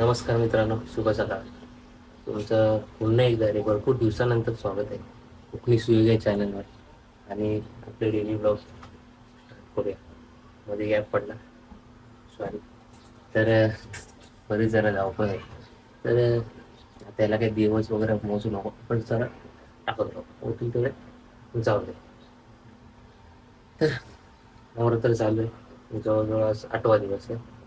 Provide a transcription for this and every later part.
नमस्कार मित्रांनो शुभ सकाळ. तुमचं पुन्हा एकदा रे भरपूर दिवसानंतर स्वागत आहे. कोकणी सुयोगा चॅनलवर आणि आपले डेली ब्लॉग करूया मध्ये गॅप पडला. सॉरी तर मध्ये जरा धावपळ आहे. तर त्याला काही दिवस वगैरे मोजू नको. पण जरा टाकत नको होतील जाऊ दे. तर नवरात्र चालू आहे. जवळजवळ आज आठवा दिवस आहे.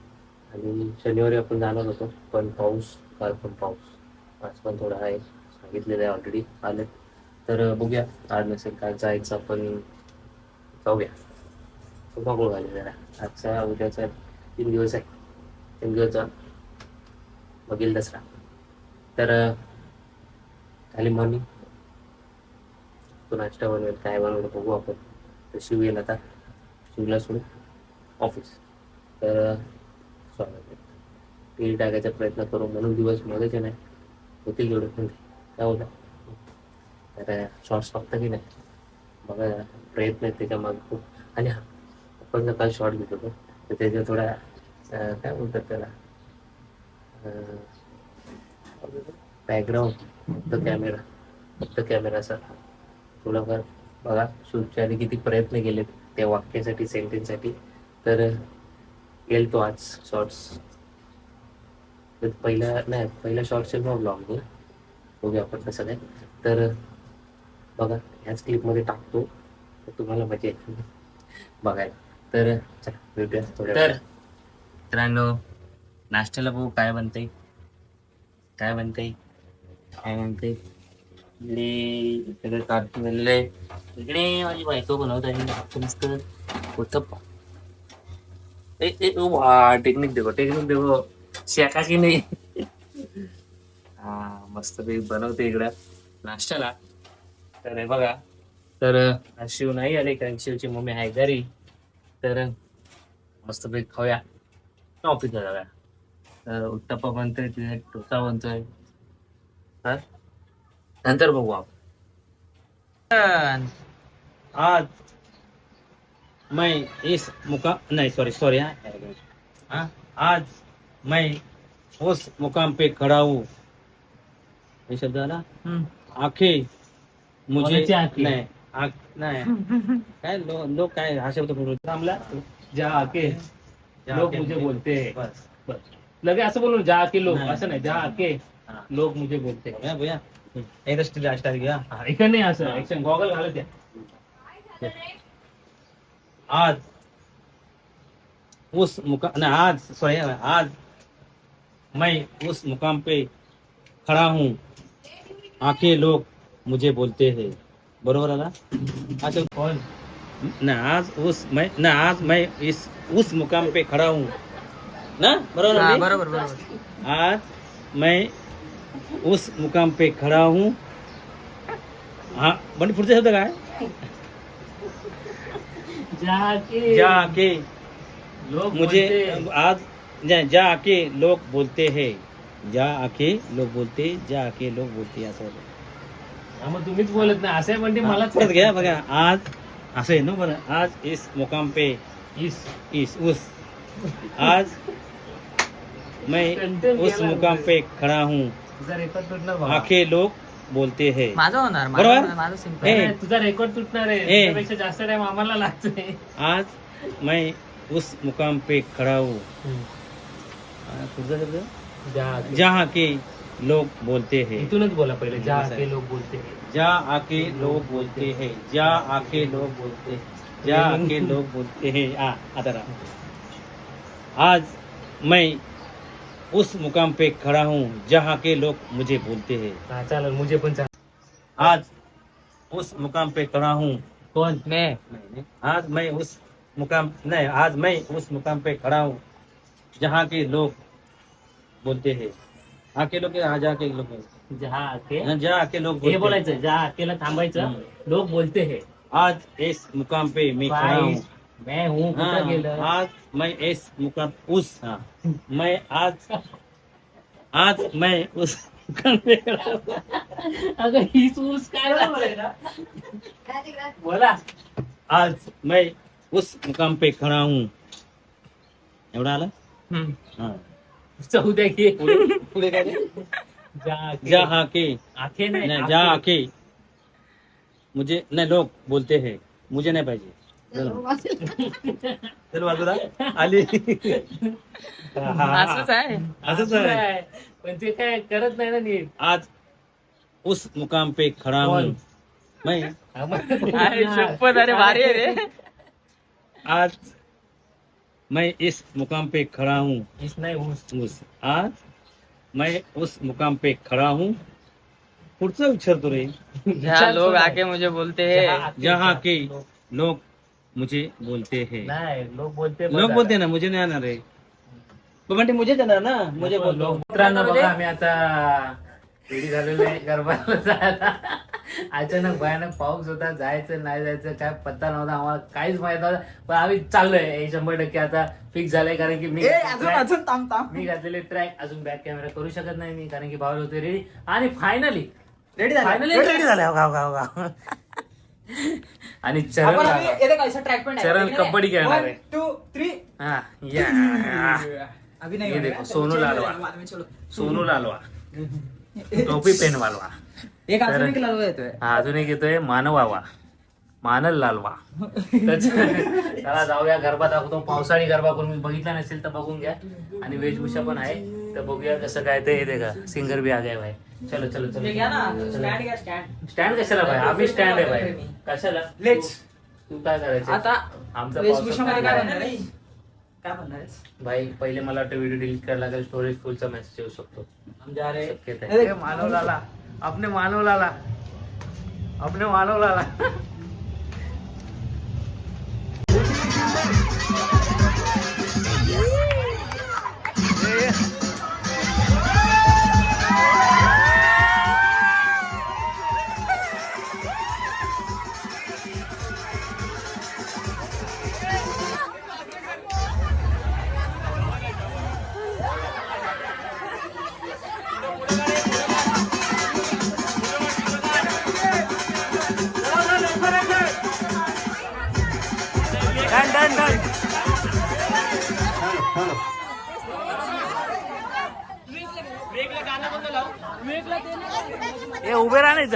आणि शनिवारी आपण जाणार होतो पण पाऊस काल पण पाऊस. आज पण थोडा आहे सांगितलेलं आहे ऑलरेडी आलं. तर बघूया आज नसेल काय जायचं आपण जाऊया. बघू झाले जरा. आजचा उद्याचा तीन दिवस आहे. तीन दिवस बघील दसरा. तर खाली मॉर्निंग तो नाश्ता बनवेल काय बनवेल बघू आपण. तर शिव येईल आता? शिवला सोडून ऑफिस तर स्वागत तेल टाकायचा प्रयत्न करू म्हणून दिवस मध्येच नाही होतील एवढे पण. काय होतं आता शॉर्ट्स फक्त की नाही. बघा प्रयत्न आहेत त्याच्यामागे खूप. आणि हा आपण जर काल शॉर्ट घेत होतो तर त्याच्या थोड्या काय बोलतात त्याला? बॅकग्राऊंड फक्त कॅमेरा फक्त कॅमेराचा थोडाफार बघा शूटच्या आधी किती प्रयत्न केलेत त्या वाक्यासाठी सेंटेन्ससाठी तर येईल तो आज शॉर्ट्स पहिला नाही पहिला शॉर्ट्स मग ब्लॉग बघूया आपण कसं काय. तर बघा ह्याच क्लिपमध्ये टाकतो. तर तुम्हाला मजा येईल बघायला. तर चला भेटूया थोड्या तर मित्रांनो नाश्त्याला बघू काय बनते काय बनते काय बनते इकडे इकडे कार्टून बनले इकडे माझी बायको बनवत आहे. मस्त उत्तप्पा ए ए ओ वा टेक्निक देखो टेक्निक देखो शेका की नाही हा मस्त बनवते इकडं नाश्त्याला तर हे बघा तर शिव नाही आले कारण शिवची मम्मी आहे घरी तर मस्त पैकी खाऊया ऑफिसला जाऊया तर उत्तप्पा बनतोय तिथे डोसा बनतोय हा नंतर बघू आपण आज मैं इस मुकाम नहीं सॉरी सॉरी हाँ। आज मैं उस मुकाम पे खड़ा हूँ। ये शब्द आला? आँखें मुझे? नहीं आँख नहीं। काय लो लोग काय हा शब्द बोलू थांबला जाके जा लोग के मुझे बोलते हैं। बस। बस। लगे असं बोलून जाके लोग। नाही. असं नाही जाके हाँ. लोग मुझे बोलते हैं। भैया भैया एकदा स्टिल स्टार्ट घ्या हा, इकडे नाही असं हा. गॉगल घालत द्या आज उस मुकाम ना आज सॉरी आज मैं उस मुकाम पे खड़ा हूँ। आके लोग मुझे बोलते हैं। बरोबर आला अच्छा कोण ना आज उस मैं ना आज मैं इस उस मुकाम पे खड़ा हूँ। ना? बरोबर हा, बरोबर बरोबर। आज मैं उस मुकाम पे खड़ा हूँ। हाँ म्हणजे पुढचा शब्द काय जाके। जाके। लोग मुझे. आज जा- आके लोग बोलते हैं। जा आके लोग बोलते जा आके लोग बोलते असं मग तुम्हीच बोलत नाही असं म्हणते मला परत घ्या बघा आज असं आहे ना बरं आज इस मुकाम पे इस. इस उस. आज मैं उस. मुकाम पे खड़ा हूँ. आके लोग बोलते हैं. माझं होणार बरोबर? माझं सिंपल तुझा रेकॉर्ड तुटणार आहे. ए. त्यापेक्षा जास्त टाइम आम्हाला लागतोय. आज मैं उस मुकाम पे खड़ा हूँ. आ, पुढचा शब्द? जाके. जहाँ के लोग बोलते हैं. इथूनच बोला पहिले. जाके लोग बोलते हैं. जा आके लोग बोलते हैं. जा आके लोग बोलते हैं. जा आके लोग बोलते हैं. आ आता रहा. आज मैं उस मुकाम पे खड़ा हूँ जहाँ के लोग मुझे बोलते हैं। हा चालेल मुझे पण चालेल आज उस मुकाम पे खड़ा हूँ। कोण मे। आज मैं उस मुकाम नहीं आज मैं उस मुकाम पे खड़ा हूँ जहाँ के लोग बोलते हैं। हाँ के लोग हाँ जा के लोग बोलते जहा आके? हैं। हाँ, लोग हे बोलते हैं। बोलायचं जहा आकेला थांबायचं हम्म. लोक बोलते हैं। आज इस मुकाम पे मैं खड़ा हूँ। मैं हूँ कुठं हाँ, गेलं आज मैं इस मुकाम उस हाँ मैं आज आज मैं उस मुकाम पे खड़ा हूँ अगं हीच ऊस काय झालंय ना? बोला आज मैं उस मुकाम पे खड़ा हूँ एवढा आला हम्म. हाँ चौद्या घे पुढे काय ते? जा घे. जहाँ के आखे नाही नाही आखे. जहाँ आके मुझे नाही लोक बोलते है मुझे नाही पाहिजे चल. बाजूला. आली. हा, हा, हा. असंच आहे. असंच आहे. पण ते काय करत नाही ना नीट. आज उस मुकाम पे खड़ा? हूँ अरे शपथ अरे भारी आहे रे. आज मैं इस मुकाम पे खड़ा हूँ. हीच नाही उस. आज मैं उस मुकाम पे खड़ा हूँ. पुढचं विचारतो रे. जहाँ लोग आके मुझे बोलते हैं. जहाँ के लोग मुझे बोलते हैं। नाही लोक बोलते लोक बोलते ना मुझे नाही येणार रे। पण म्हणते मुझेच येणार ना मुझे बोलतो मित्रांनो बघा आम्ही आता रेडी झालेलो आहे गरबाला जायला. अचानक भयानक पाऊस होता जायचं नाही जायचं काय पत्ता नव्हता आम्हाला काहीच माहीत नव्हतं. पण आम्ही चाललोय हे शंभर टक्के आता फिक्स झालंय कारण की मी मी घातलेले ट्रॅक अजून बॅक कॅमेरा करू शकत नाही मी कारण की भाऊ होते रेडी आणि फायनली रेडी फायनली रेडी झाले. हो, गाव गाव आणि चरण. चरण कबड्डी खेळणार आहे. हा या. ये देखो सोनू लालवा. सोनू लालवा. टोपी पेन वालवा. एक अजून एक येतोय. हा अजून एक येतोय मानवावा मानल लालवा. तर चला जाऊया गरबा दाखवतो. पावसाळी गरबा कोणी बघितला नसेल तर बघून घ्या. आणि वेशभूषा पण आहे. तर बघूया कसं काय ते सिंगर बी आ गया भाई. चलो चलो चलो स्टँड कशाला भाई? आम्ही स्टँड आहे भाई. कशाला? Let's. तू काय करायचं? आता आमचा वेशभूषामध्ये काय आहे? काय आहे? भाई पहिले मला वाटतं व्हिडिओ डिलीट करायला लागेल स्टोरेज फुलचा मेसेज येऊ शकतो. हम जा रहे हैं. शक्यता आहे. ए, मानव लाला अपने मानव लाला अपने मानव लाला ए उभे राहा नाही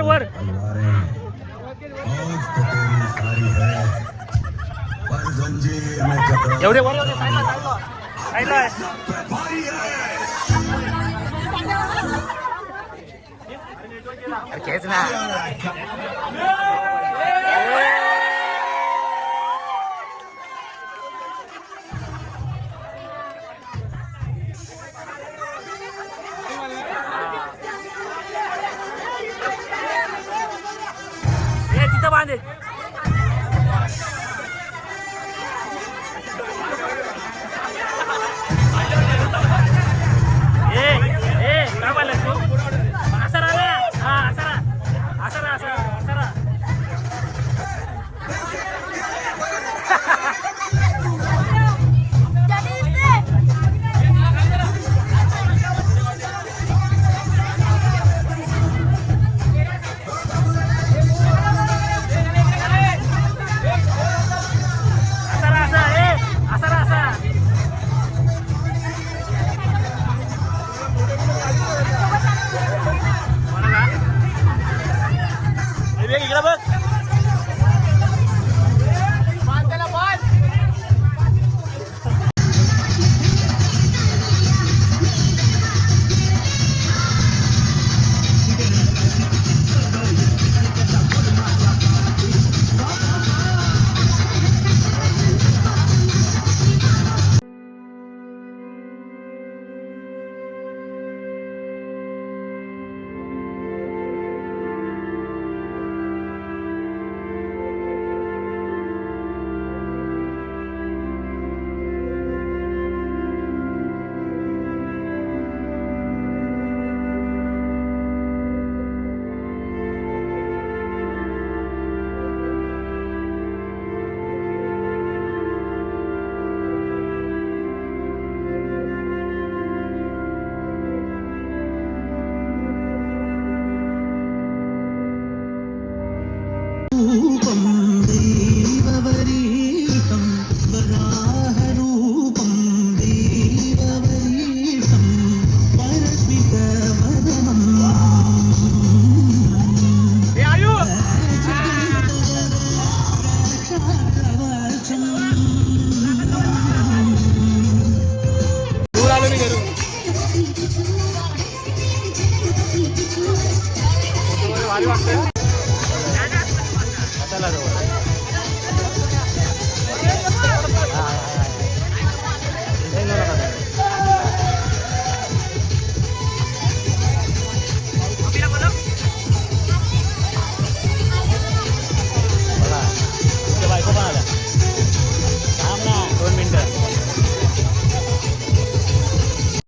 वर. वर एवढे वर येऊ साईडला साईडला खेच ना. ए